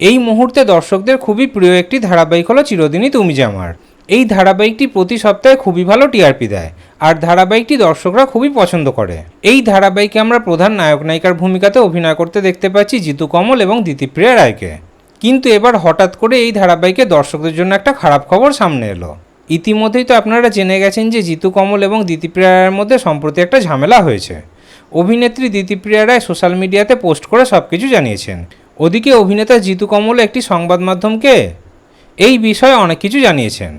এই মুহূর্তে দর্শকদের খুবই প্রিয় একটি ধারাবাহিক হলো চিরদিনই তুমি যে আমার। এই ধারাবাহিকটি প্রতি সপ্তাহে খুবই ভালো টিআরপি দেয়, আর ধারাবাহিকটি দর্শকরা খুবই পছন্দ করে। এই ধারাবাহিকে আমরা প্রধান নায়ক নায়িকার ভূমিকাতে অভিনয় করতে দেখতে পাচ্ছি জিতু কমল এবং দিতিপ্রিয়া রায়কে। কিন্তু এবার হঠাৎ করে এই ধারাবাহিকে দর্শকদের জন্য একটা খারাপ খবর সামনে এলো। ইতিমধ্যেই তো আপনারা জেনে গেছেন যে জিতু কমল এবং দিতিপ্রিয়া রায়ের মধ্যে সম্প্রতি একটা ঝামেলা হয়েছে। অভিনেত্রী দিতিপ্রিয়া রায় সোশ্যাল মিডিয়াতে পোস্ট করে সব কিছু জানিয়েছেন। ওদিকে অভিনেতা জিতু কমল একটি সংবাদ মাধ্যমকে এই বিষয়ে অনেক কিছু জানিয়েছেন।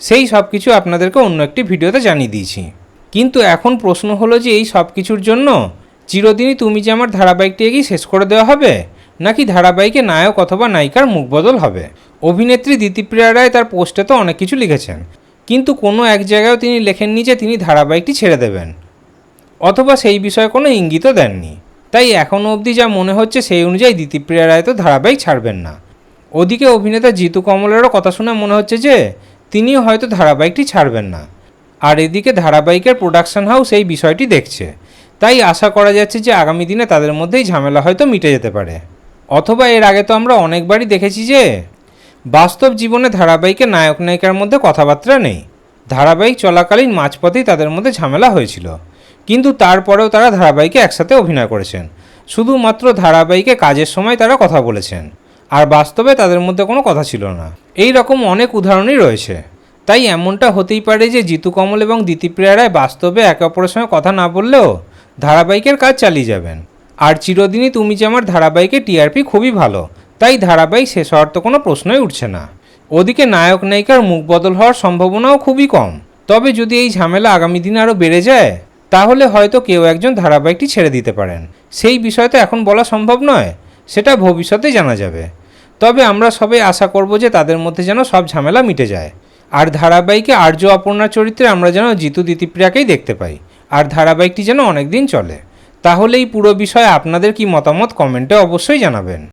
সেই সব কিছু আপনাদেরকে অন্য একটি ভিডিওতে জানিয়ে দিয়েছি। কিন্তু এখন প্রশ্ন হলো যে এই সব কিছুর জন্য চিরদিনই তুমি যে আমার ধারাবাহিকটি এগিয়ে শেষ করে দেওয়া হবে? নাকি ধারাবাহিকে নায়ক অথবা নায়িকার মুখ বদল হবে? অভিনেত্রী দিতিপ্রিয়া রায় তার পোস্টে তো অনেক কিছু লিখেছেন। কিন্তু কোনো এক জায়গায়ও তিনি লেখেননি যে তিনি ধারাবাহিকটি ছেড়ে দেবেন। অথবা সেই বিষয়ে কোনো ইঙ্গিতও দেননি। তাই এখনও অবধি যা মনে হচ্ছে সেই অনুযায়ী দিতিপ্রিয়া রায় তো ধারাবাহিক ছাড়বেন না। ওদিকে অভিনেতা জিতু কমলেরও কথা শুনে মনে হচ্ছে যে, তিনিও হয়তো ধারাবাহিকটি ছাড়বেন না। আর এদিকে ধারাবাহিকের প্রোডাকশন হাউস এই বিষয়টি দেখছে। তাই আশা করা যাচ্ছে যে আগামী দিনে তাদের মধ্যেই ঝামেলা হয়তো মিটে যেতে পারে। অথবা এর আগে তো আমরা অনেকবারই দেখেছি যে, বাস্তব জীবনে ধারাবাহিকে নায়ক নায়িকার মধ্যে কথাবার্তা নেই। ধারাবাহিক চলাকালীন মাঝপথেই তাদের মধ্যে ঝামেলা হয়েছিল। কিন্তু তারপরেও তারা ধারাবাহিকে একসাথে অভিনয় করেছেন। শুধুমাত্র ধারাবাহিকে কাজের সময় তারা কথা বলেছেন। আর বাস্তবে তাদের মধ্যে কোনো কথা ছিল না। এই রকম অনেক উদাহরণই রয়েছে। তাই এমনটা হতেই পারে যে জিতু কমল এবং দিতিপ্রিয়া রায় বাস্তবে একে অপরের সঙ্গে কথা না বললেও ধারাবাহিকের কাজ চালিয়ে যাবেন। আর চিরদিনই তুমি যে আমার ধারাবাহিকে টিআরপি খুবই ভালো, তাই ধারাবাহিক শেষ হওয়ার তো কোনো প্রশ্নই উঠছে না। ওদিকে নায়ক নায়িকার মুখ বদল হওয়ার সম্ভাবনাও খুবই কম। তবে যদি এই ঝামেলা আগামী দিনে আরও বেড়ে যায় তাহলে হয়তো কেউ একজন ধারাবাহিকটি ছেড়ে দিতে পারেন। সেই বিষয় তো এখন বলা সম্ভব নয়, সেটা ভবিষ্যতে জানা যাবে। তবে আমরা সবাই আশা করব যে তাদের মধ্যে যেন সব ঝামেলা মিটে যায়। আর ধারাবাহিকে আর্য অপর্ণার চরিত্রে আমরা যেন জিতু দিতিপ্রিয়াকেই দেখতে পাই, আর ধারাবাহিকটি যেন অনেক দিন চলে। তাহলে এই পুরো বিষয়ে আপনাদের কি মতামত কমেন্টে অবশ্যই জানাবেন।